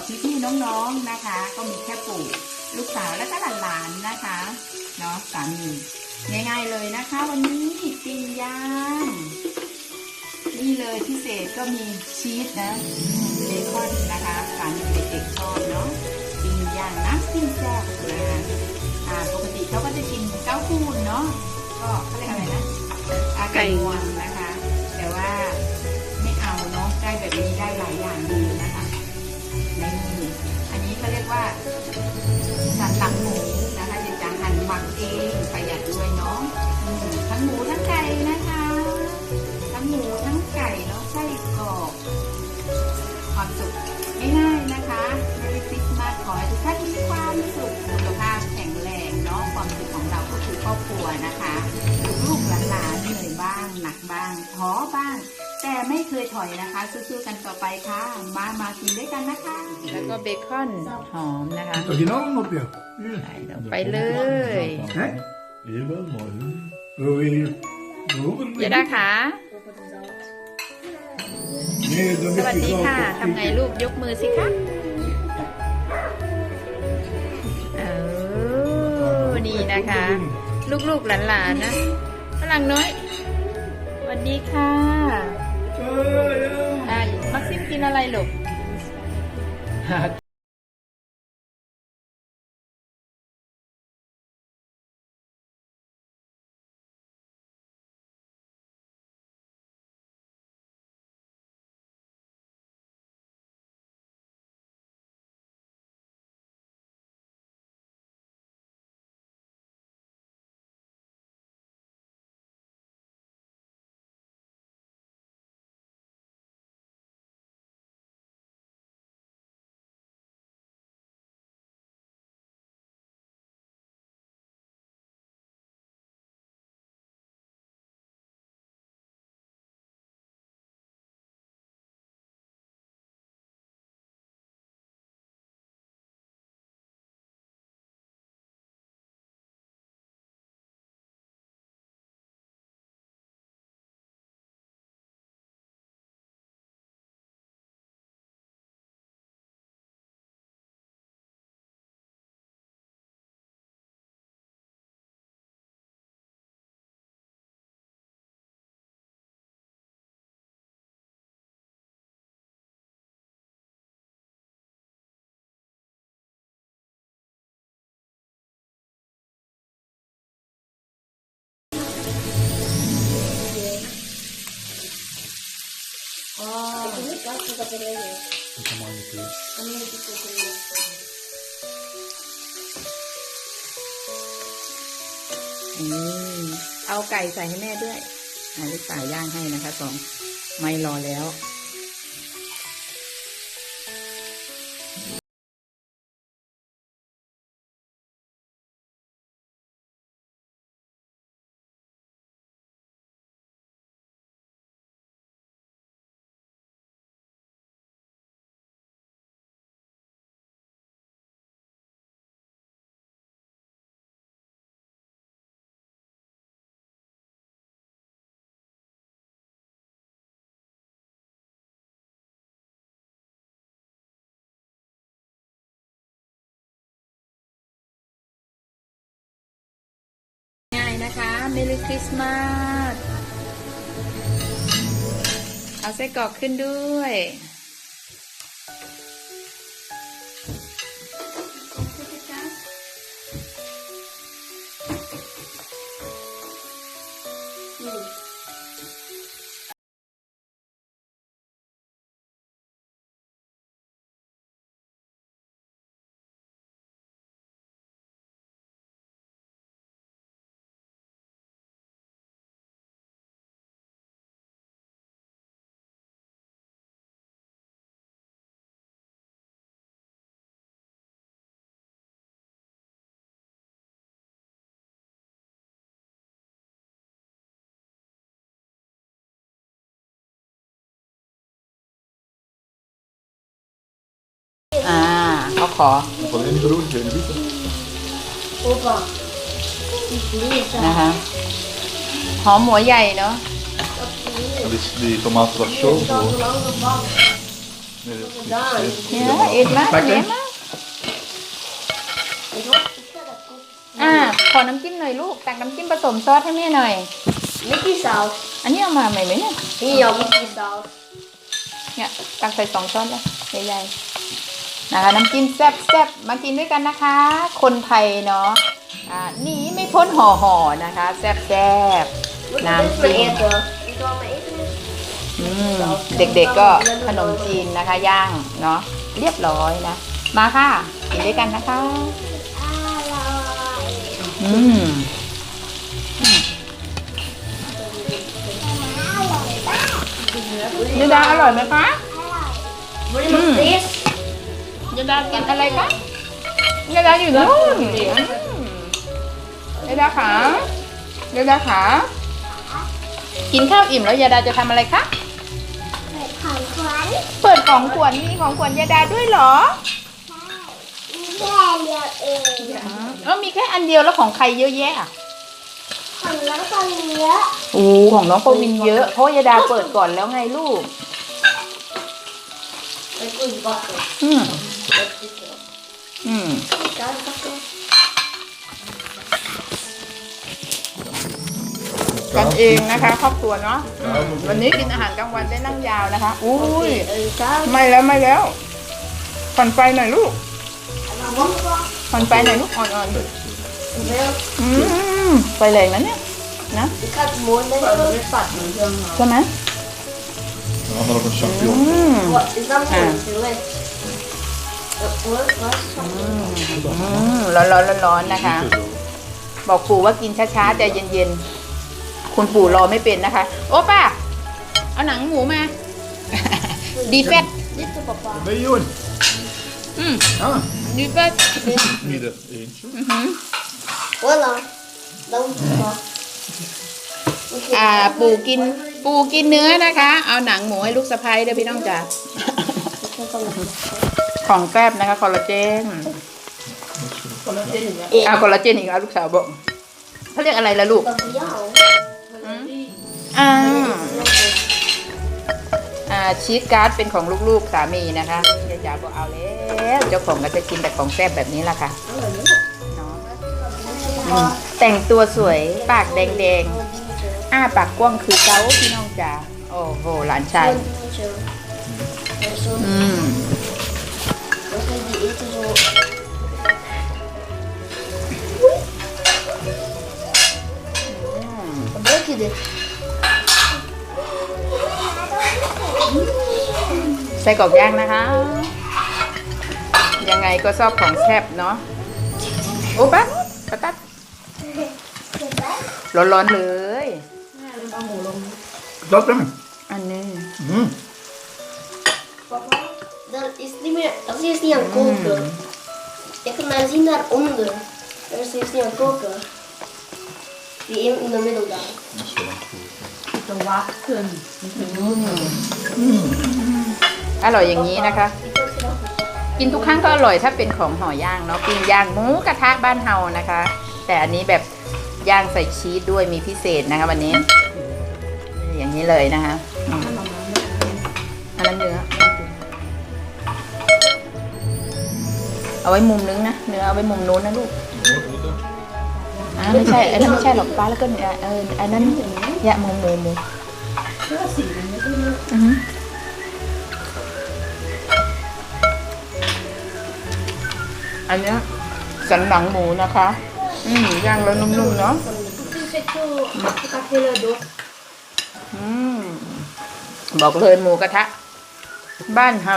กับพี่ๆน้องๆนะคะ ก็มีแค่ปู่ลูกสาวและก็หลานๆนะคะเนาะสามีง่ายๆเลยนะคะ วันนี้ปิ้งย่างนี่เลยพิเศษก็มีชีสนะเบคอนนะคะสามีเด็กๆชอบเนาะปิ้งย่างน้ำจิ้มแซ่บนะคะอ่าปกติเขาก็จะกินเก้าคูนเนาะก็เขาเรียกอะไรนะไก่งวงนะคะ แต่ว่าไม่เอาเนาะได้แบบนี้ได้หลายอย่างดี สันหลังหมูนะคะจะจะหั่นหมักเองประหยัดด้วยเนาะทั้งหมูทั้งไก่นะคะ ทั้งหมูทั้งไก่เนาะไส้กรอกความสุขง่ายๆนะคะ Merry Christmas ขอให้ทุกท่านมีความสุขสุขภาพแข็งแรงเนาะความสุขของเราก็คือครอบครัวนะคะ ลูกหลานเหนื่อยบ้าง หนักบ้างท้อบ้าง แต่ไม่เคยถอยนะคะ สู้ๆกันต่อไปค่ะ มามากินด้วยกันนะคะ แล้วก็เบคอนหอมนะคะ Originalen op je? ใส่ลงไปเลย Hè? Hier wel mooi. hè? Wil je roeren? เยดาขา Nee, dan ส ligt วัส die ดี grote ค่ะทำไงลูกยกมือสิคะเออดีนะคะ ลูกๆหลานๆนะฝรั่งน้อยสวัสดีค่ะ Ah, ja. อ่ามักซิมกินอะไรลูก Dat kan maar niet doen. อืมเอาไก่ใส่ให้แม่ด้วยอ่าลูกสายย่างให้นะคะสองไม่รอแล้ว เมลิคริสต์มาสเอาไส้กรอกขึ้นด้วย ขาขอ Nog alleen die broodjes in de bieten. Opa. Ik lees dat. นะคะหอมหัวใหญ่เนาะ En die, die tomaten was zo Dat gewoon. is lang gebakken. Daar. Ja, eet maar, Pak neem eens. maar. Ik wil verder koken. อ่าขอน้ำจิ้มหน่อยลูก ตักน้ำจิ้มผสมซอสให้แม่หน่อย Mickey saus. อันนี้เอามาใหม่ไหมเนี่ย Hier, Mickey saus. เนี่ย ตักใส่สองช้อนเลยใหญ่ๆ นะคะน้ำจิ้มแซ่บแซ่บมากินด้วยกันนะคะ คนไทยเนาะอ่าหนีไม่พ้นห่อห่อๆนะคะ แซ่บแซ่บ Moet Nou, ik dit maar zie je. eten? Ik wil maar eten. อืมเด็กๆก็ขนมจีนนะคะย่างเนาะเรียบร้อยนะ มาค่ะ กินด้วยกันนะคะอืมยดาอร่อยไหมคะ Wil je nog Mm. vlees? ยดากินอะไรคะยดาอยู่นู่นอืมยดาขายดาขากินข้าวอิ่มแล้วยดาจะทำอะไรคะของขวัญเปิดของขวัญมีของขวัญยดาด้วยเหรอมีแค่เดียวเองเออมีแค่อันเดียวแล้วของใครเยอะแยะอะของน้องคนเยอะโอ้ของน้องปวินเยอะ เพราะยดาเปิดก่อนแล้วไงลูก Ik wil bakken. อืมอืม Kan bakken? กันเองนะคะครอบครัวเนาะอืมวันนี้กินอาหารกลางวันได้นั่งยาวนะคะ อุ้ย Een kaas. ไม่แล้วไม่แล้วผ่อนไฟหน่อยลูกผ่อนไฟหน่อยลูกอ่อน Een melk. ๆอืมไฟแรงนะเนี่ยนะ Ik ga het mooi leggen. ใช่ไหม En dan nog een อื champignon. ม ร้อนร้อนร้อนร้อนๆนะคะ Zo. บอกปู่ว่ากินช้าๆใจเย็นๆ คุณปู่รอไม่เป็นนะคะ โอ้ป้า เอาหนังหมูมา ดีเฟต Dit is papa. Een miljoen. อืม Ah, ดีเฟต ieder eentje. Voilà. Dan papa. อ่าปู่กินปู่กินเนื้อนะคะ เอาหนังหมูให้ลูกสะพ้ายด้วยพี่น้องจ๋า ของแซ่บนะคะคอลลาเจนเอาคอลลาเจนอีกแล้วลูกสาวบอกเขาเรียกอะไรล่ะลูก Dat voor jou. อ่าอ่าชีสการ์ดเป็นของลูกๆสามีนะคะยายจ๋าบอกเอาแล้วเจ้าของก็จะกินแต่ของแซ่บแบบนี้แหละค่ะเนาะอืมแต่งตัวสวยปากแดงๆอ้าปากกว้างคือเก้าพี่น้องจ๋าโอ้โหหลานชายอืม Gebruik je dit? ไส้กรอกย่างนะคะ ยังไงก็ชอบของแซ่บเนาะ โอ้ปั๊บปะตัดร้อนๆเลย Dat hem. อันนี้ Mm. Dat is niet meer, dat is eerst niet aan het koken. Je kan maar zien daaronder. Dat is eerst niet aan het koken. Die één in de middel daar. อร่อยอย่างนี้นะคะ กินทุกครั้งก็อร่อยถ้าเป็นของห่อย่างเนาะปิ้งย่างหมูกระทะบ้านเฮานะคะ แต่อันนี้แบบย่างใส่ชีสด้วยมีพิเศษนะคะ วันนี้ อย่างนี้เลยนะคะอันนั้นเนื้อเอาไว้มุมนึงนะเนื้อเอาไว้มุมนู้นนะลูก อ่าไม่ใช่อันนั้นไม่ใช่หรอกป้าแล้วก็เนื้อเอออันนั้นยะหมูหมูหมูอือหืออันเนี้ยสันหลังหมูนะคะ อืมย่างแล้วนุ่มๆเนาะ อืมบอกเลยหมูกระทะ บ้านเฮา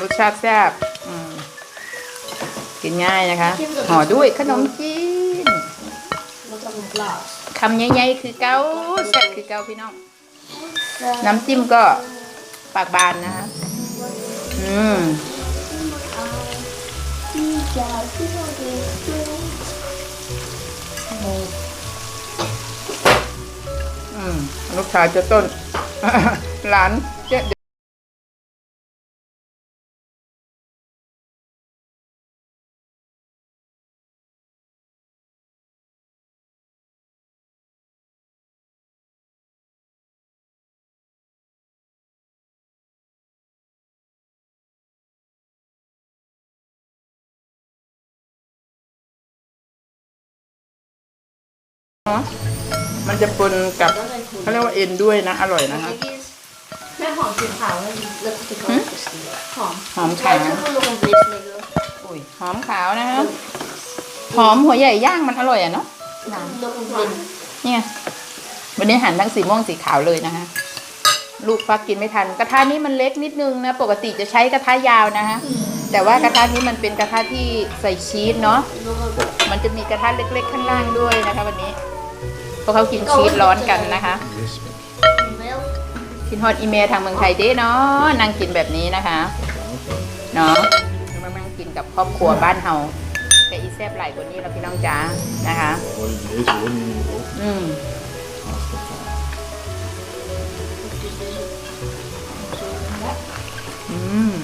รสชาติแซ่บอืมกินง่ายนะคะห่อด้วยขนมจีน Dat is een glaas. คำใหญ่ๆคือเกาแซ่บคือเกาพี่น้อง น้ำจิ้มก็ปากบานนะคะอืมอืมลูกชายจะต้นหลานเจ๊เน มันจะปนกับเขาเรียกว่าเอ็นด้วยนะ อร่อยนะคะแม่หอมสีขาวแล้วแล้วสีขาวหอมหอมใช่ขาวคือลงเบสเลยก็อุ้ยหอมขาวนะคะหอมหัวใหญ่ย่างมันอร่อยอะเนาะลงเบสเนี่ยวันนี้หั่นทั้งสีม่วงสีขาวเลยนะคะลูกฟักกินไม่ทัน กระทะนี้มันเล็กนิดนึงนะ ปกติจะใช้กระทะยาวนะคะแต่ว่ากระทะนี้มันเป็นกระทะที่ใส่ชีสเนาะมันจะมีกระทะเล็ก ๆ ข้างล่างด้วยนะคะวันนี้เพราะเขากินชีสร้อนกันนะคะ กินฮอตอีเมลทางเมืองไทยเด้เนาะนั่งกินแบบนี้นะคะเนาะมานั่งกินกับครอบครัวบ้านเฮาแต่อีแซบไหลกว่านี้เราพี่น้องจ๋านะคะอืมอืม